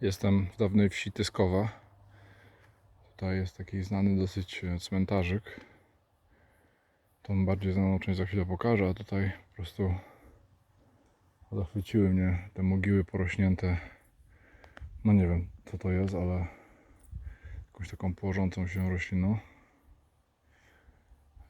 Jestem w dawnej wsi Tyskowa. Tutaj jest taki znany dosyć e, cmentarzyk. Tą bardziej znaną część za chwilę pokażę, a tutaj po prostu zachwyciły mnie te mogiły porośnięte. No nie wiem co to jest, ale jakąś taką płożącą się rośliną.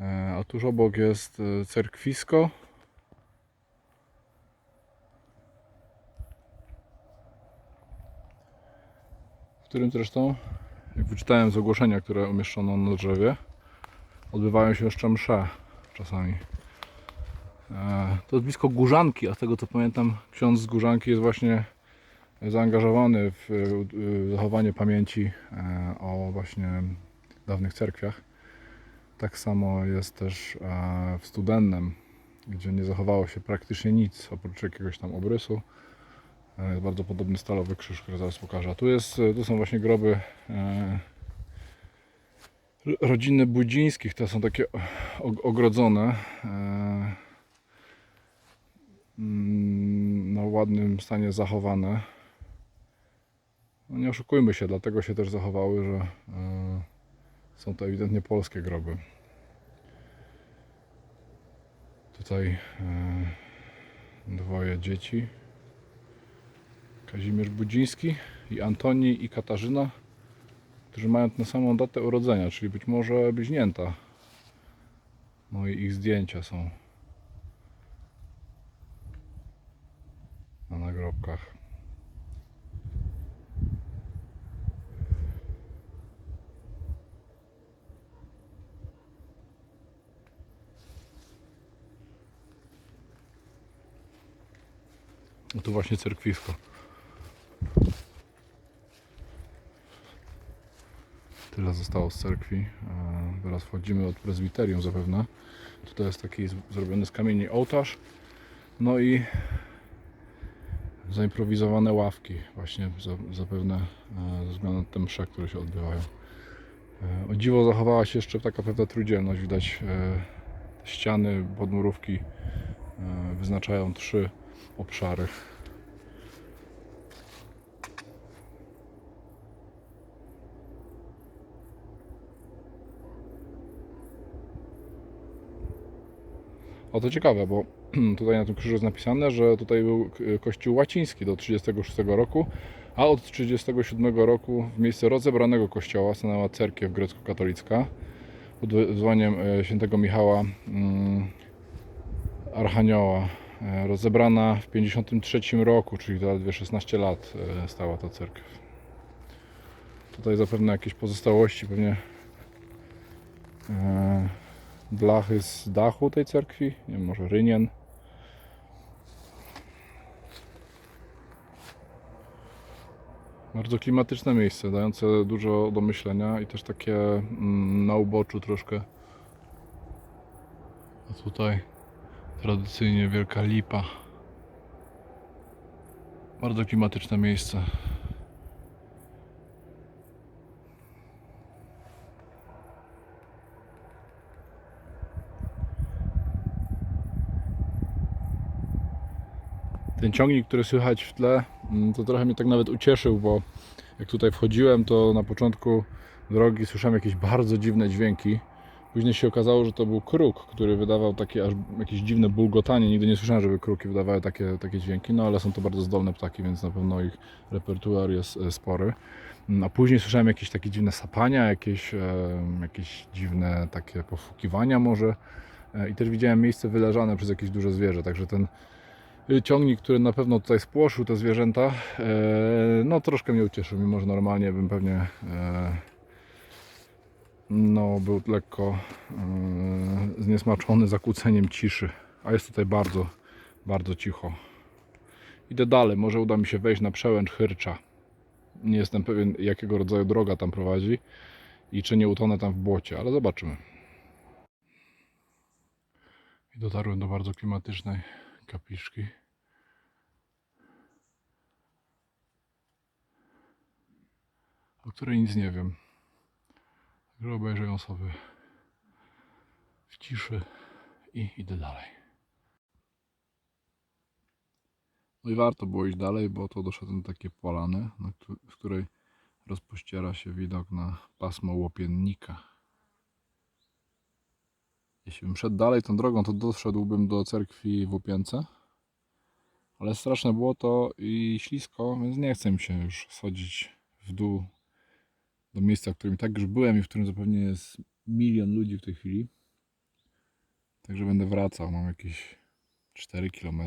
E, A tuż obok jest e, cerkwisko. Którym zresztą, jak wyczytałem z ogłoszenia, które umieszczono na drzewie, odbywają się jeszcze msze czasami. E, To jest blisko Górzanki, a z tego co pamiętam, ksiądz z Górzanki jest właśnie zaangażowany w e, zachowanie pamięci e, o właśnie dawnych cerkwiach. Tak samo jest też w Studennem, gdzie nie zachowało się praktycznie nic oprócz jakiegoś tam obrysu. E, Jest bardzo podobny stalowy krzyż, który zaraz pokażę. Tu, jest, tu są właśnie groby e, ro- rodziny Budzińskich. Te są takie ogrodzone. E, mm, w ładnym stanie zachowane. No, nie oszukujmy się, dlatego się też zachowały, że e, są to ewidentnie polskie groby. Tutaj e, dwoje dzieci. Kazimierz Budziński i Antoni i Katarzyna, którzy mają tę samą datę urodzenia, czyli być może bliźnięta. No i ich zdjęcia są na nagrobkach. No tu właśnie cerkwisko. Tyle zostało z cerkwi. E, Teraz wchodzimy od prezbiterium zapewne. Tutaj jest taki zrobiony z kamieni ołtarz. No i zaimprowizowane ławki właśnie za- zapewne e, ze względu na te msze, które się odbywają. E, O dziwo zachowała się jeszcze taka pewna trójdzielność. Widać ściany, podmurówki wyznaczają trzy obszary. O to ciekawe, bo tutaj na tym krzyżu jest napisane, że tutaj był kościół łaciński do 36 roku, a od 37 roku w miejsce rozebranego kościoła stanęła cerkiew grecko-katolicka pod wezwaniem e, świętego Michała mm, Archanioła. e, Rozebrana w 53 roku, czyli zaledwie 16 lat e, stała ta cerkiew. Tutaj zapewne jakieś pozostałości, pewnie blachy z dachu tej cerkwi, nie wiem, może rynien. Bardzo klimatyczne miejsce, dające dużo do myślenia i też takie mm, na uboczu troszkę. A tutaj tradycyjnie wielka lipa. Bardzo klimatyczne miejsce. Ten ciągnik, który słychać w tle, mm, to trochę mnie tak nawet ucieszył, bo jak tutaj wchodziłem, to na początku drogi słyszałem jakieś bardzo dziwne dźwięki. Później się okazało, że to był kruk, który wydawał takie aż jakieś dziwne bulgotanie. Nigdy nie słyszałem, żeby kruki wydawały takie, takie dźwięki, no ale są to bardzo zdolne ptaki, więc na pewno ich repertuar jest e, spory. Mm, A później słyszałem jakieś takie dziwne sapania, jakieś, e, jakieś dziwne takie pofukiwania może. E, I też widziałem miejsce wyleżane przez jakieś duże zwierzę, także ten ciągnik, który na pewno tutaj spłoszył te zwierzęta, e, no troszkę mnie ucieszył, mimo że normalnie bym pewnie e, no, był lekko e, zniesmaczony zakłóceniem ciszy, a jest tutaj bardzo, bardzo cicho. Idę dalej, może uda mi się wejść na przełęcz Chyrcza. Nie jestem pewien, jakiego rodzaju droga tam prowadzi i czy nie utonę tam w błocie, ale zobaczymy. I dotarłem do bardzo klimatycznej kapliczki. O której nic nie wiem. Także obejrzę ją sobie w ciszy i idę dalej. No i warto było iść dalej, bo to doszedłem do takiej polany, w której rozpościera się widok na pasmo łopiennika. Jeśli bym szedł dalej tą drogą, to doszedłbym do cerkwi w. Ale straszne było to i ślisko, więc nie chcę mi się już schodzić w dół do miejsca, w którym tak już byłem i w którym zapewne jest milion ludzi w tej chwili. Także będę wracał. Mam jakieś 4 km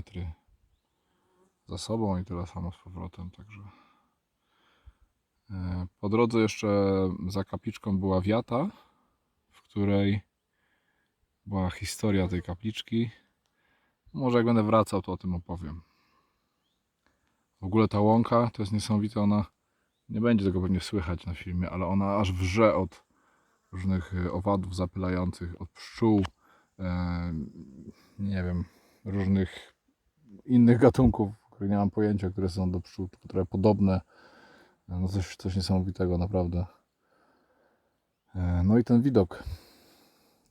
za sobą i tyle samo z powrotem. Także e, po drodze jeszcze za kapliczką była wiata, w której była historia tej kapliczki. Może jak będę wracał, to o tym opowiem. W ogóle ta łąka to jest niesamowite. Ona nie będzie tego pewnie słychać na filmie, ale ona aż wrze od różnych e, owadów zapylających, od pszczół, e, nie wiem, różnych innych gatunków, które nie mam pojęcia, które są do pszczół, które podobne. No coś, coś niesamowitego, naprawdę. E, No i ten widok.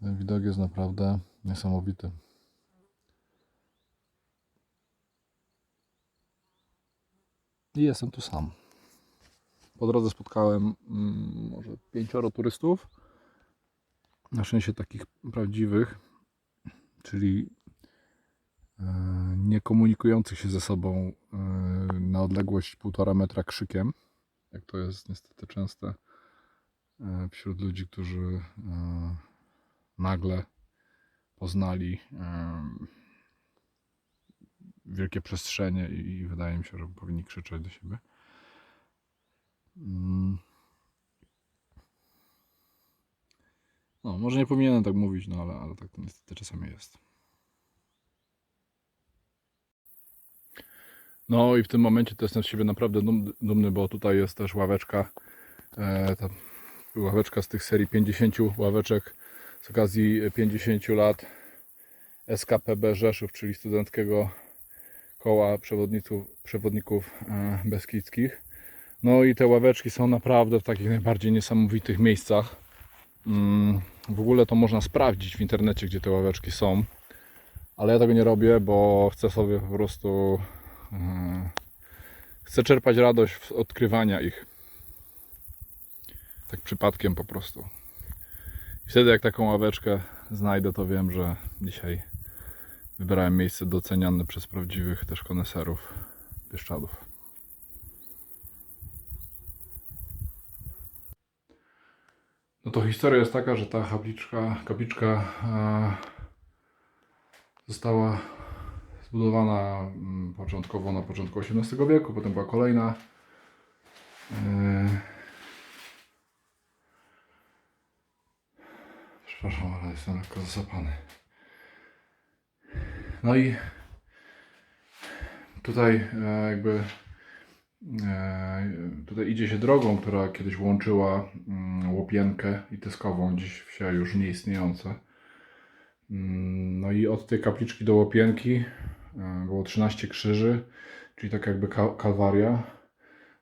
Ten widok jest naprawdę niesamowity. I jestem tu sam. Po drodze spotkałem mm, może pięcioro turystów. Na szczęście takich prawdziwych, czyli e, nie komunikujących się ze sobą e, na odległość półtora metra krzykiem, jak to jest niestety częste e, wśród ludzi, którzy e, nagle poznali wielkie przestrzenie i wydaje mi się, że powinni krzyczeć do siebie. Mm. No, może nie powinienem tak mówić, no ale, ale tak to niestety czasami jest. No i w tym momencie to jestem z siebie naprawdę dum, dumny, bo tutaj jest też ławeczka, e, ta ławeczka z tych serii 50 ławeczek z okazji 50 lat SKPB Rzeszów, czyli Studenckiego Koła Przewodników, przewodników e, Beskidzkich. No i te ławeczki są naprawdę w takich najbardziej niesamowitych miejscach. Mm, W ogóle to można sprawdzić w internecie, gdzie te ławeczki są. Ale ja tego nie robię, bo chcę sobie po prostu. e, Chcę czerpać radość z odkrywania ich. Tak przypadkiem po prostu. Wtedy, jak taką ławeczkę znajdę, to wiem, że dzisiaj wybrałem miejsce doceniane przez prawdziwych też koneserów Bieszczadów. No to historia jest taka, że ta kapliczka, kapliczka e, została zbudowana mm, początkowo na początku XVIII wieku, potem była kolejna. Przepraszam, ale jestem lekko zasapany. No i tutaj e, jakby e, tutaj idzie się drogą, która kiedyś łączyła mm, Łopienkę i Tyskową, dziś wsie już nieistniejące. Mm, No i od tej kapliczki do Łopienki e, było 13 krzyży, czyli tak jakby ka- kalwaria.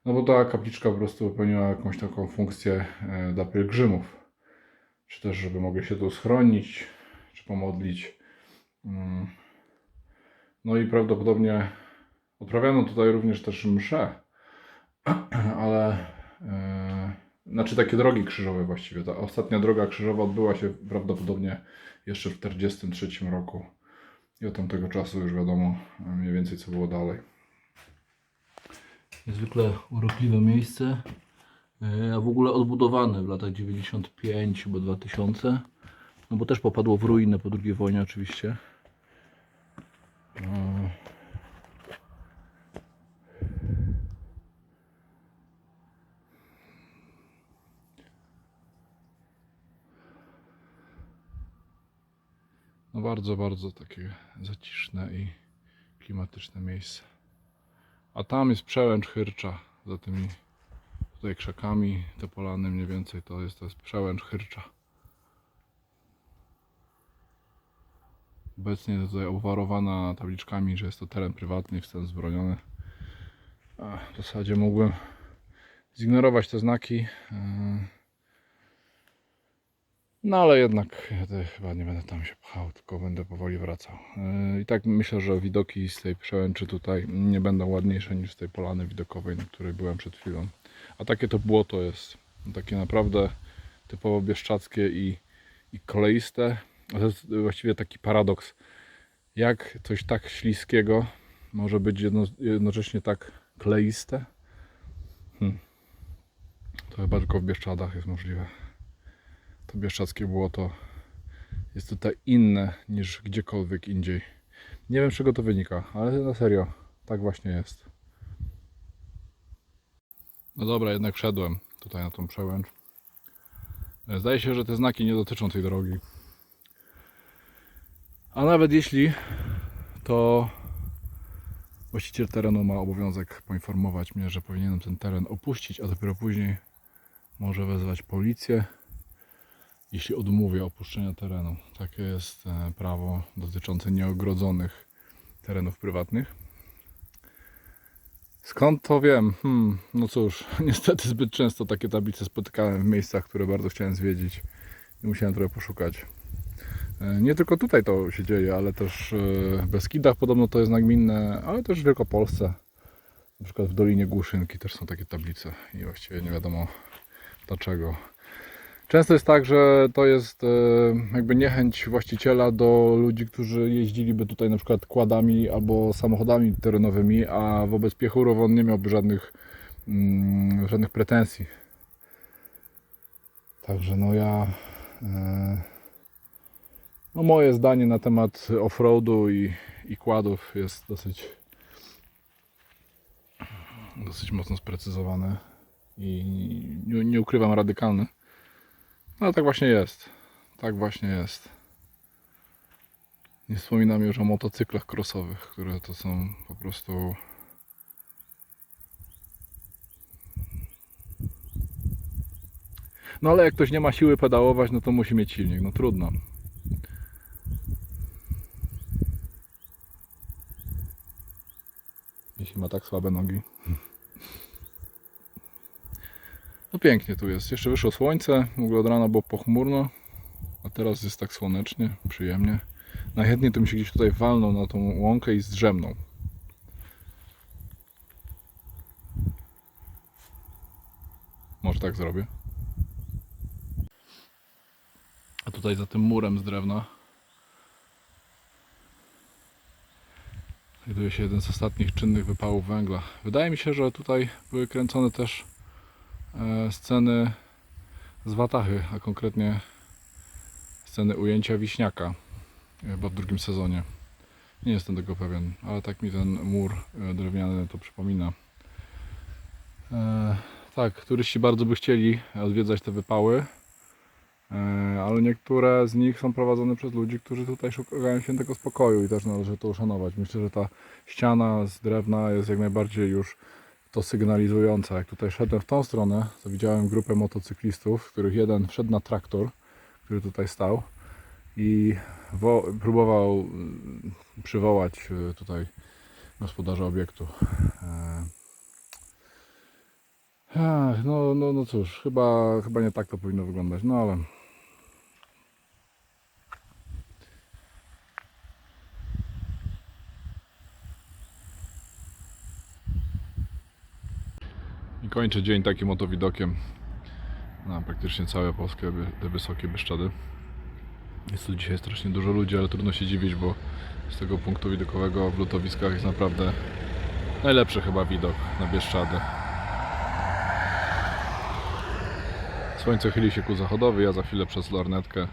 No bo ta kapliczka po prostu pełniła jakąś taką funkcję dla pielgrzymów. Czy też, żeby mogli się tu schronić, czy pomodlić. Mm. No i prawdopodobnie odprawiano tutaj również też msze, ale e, znaczy takie drogi krzyżowe właściwie. Ta ostatnia droga krzyżowa odbyła się prawdopodobnie jeszcze w 1943 roku i od tamtego czasu już wiadomo e, mniej więcej co było dalej. Niezwykle urokliwe miejsce, a w ogóle odbudowane w latach 95 chyba 2000, no bo też popadło w ruinę po II wojnie oczywiście. E, No bardzo, bardzo takie zaciszne i klimatyczne miejsce. A tam jest przełęcz Chyrcza za tymi tutaj krzakami, te polany mniej więcej to jest, to jest przełęcz Chyrcza. Obecnie tutaj obwarowana tabliczkami, że jest to teren prywatny wstęp zbroniony. W zasadzie mógłbym zignorować te znaki. Yy, No ale jednak ja chyba nie będę tam się pchał, tylko będę powoli wracał. Yy, I tak myślę, że widoki z tej przełęczy tutaj nie będą ładniejsze niż z tej polany widokowej, na której byłem przed chwilą. A takie to błoto jest takie naprawdę typowo bieszczackie i, i koleiste. A to jest właściwie taki paradoks. Jak coś tak śliskiego może być jedno, jednocześnie tak kleiste? Hmm. To chyba tylko w Bieszczadach jest możliwe. To bieszczackie błoto jest tutaj inne niż gdziekolwiek indziej. Nie wiem z czego to wynika, ale na serio, tak właśnie jest. No dobra, jednak wszedłem tutaj na tą przełęcz. Zdaje się, że te znaki nie dotyczą tej drogi. A nawet jeśli, to właściciel terenu ma obowiązek poinformować mnie, że powinienem ten teren opuścić, a dopiero później może wezwać policję, jeśli odmówię opuszczenia terenu. Takie jest e, prawo dotyczące nieogrodzonych terenów prywatnych. Skąd to wiem? Hmm, no cóż, niestety zbyt często takie tablice spotykałem w miejscach, które bardzo chciałem zwiedzić i musiałem trochę poszukać. E, Nie tylko tutaj to się dzieje, ale też e, w Beskidach podobno to jest nagminne, ale też w Wielkopolsce. Na przykład w Dolinie Głuszynki też są takie tablice i właściwie nie wiadomo dlaczego. Często jest tak, że to jest e, jakby niechęć właściciela do ludzi, którzy jeździliby tutaj na przykład kładami albo samochodami terenowymi, a wobec piechurów on nie miałby żadnych, mm, żadnych pretensji. Także no ja... E, no moje zdanie na temat offroadu i, i kładów jest dosyć dosyć mocno sprecyzowane i nie, nie ukrywam radykalne. No tak właśnie jest. Tak właśnie jest. Nie wspominam już o motocyklach crossowych, które to są po prostu No ale jak ktoś nie ma siły pedałować, no to musi mieć silnik, no trudno. Jeśli ma tak słabe nogi. No pięknie tu jest. Jeszcze wyszło słońce. W ogóle od rana było pochmurno. A teraz jest tak słonecznie, przyjemnie. Najchętniej to mi się gdzieś tutaj walnął na tą łąkę i zdrzemnął. Może tak zrobię. A tutaj za tym murem z drewna znajduje się jeden z ostatnich czynnych wypałów węgla. Wydaje mi się, że tutaj były kręcone też sceny z Watachy, a konkretnie sceny ujęcia wiśniaka chyba w drugim sezonie. Nie jestem tego pewien, ale tak mi ten mur e, drewniany to przypomina. E, tak, turyści bardzo by chcieli odwiedzać te wypały, e, ale niektóre z nich są prowadzone przez ludzi, którzy tutaj szukają świętego spokoju i też należy to uszanować. Myślę, że ta ściana z drewna jest jak najbardziej już to sygnalizująca. Jak tutaj szedłem w tą stronę, to widziałem grupę motocyklistów, których jeden wszedł na traktor, który tutaj stał i próbował mm, przywołać y, tutaj gospodarza obiektu. E, Ach, no, no, no cóż, chyba, chyba nie tak to powinno wyglądać, no ale kończę dzień takim oto widokiem na praktycznie całe polskie by- te wysokie Bieszczady. Jest tu dzisiaj strasznie dużo ludzi, ale trudno się dziwić, bo z tego punktu widokowego w Lutowiskach jest naprawdę najlepszy chyba widok na Bieszczady. Słońce chyli się ku zachodowi, ja za chwilę przez lornetkę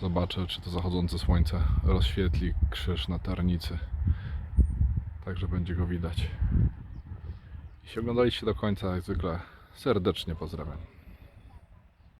zobaczę, czy to zachodzące słońce rozświetli krzyż na Tarnicy. Także będzie go widać. Jeśli oglądaliście do końca, jak zwykle serdecznie pozdrawiam.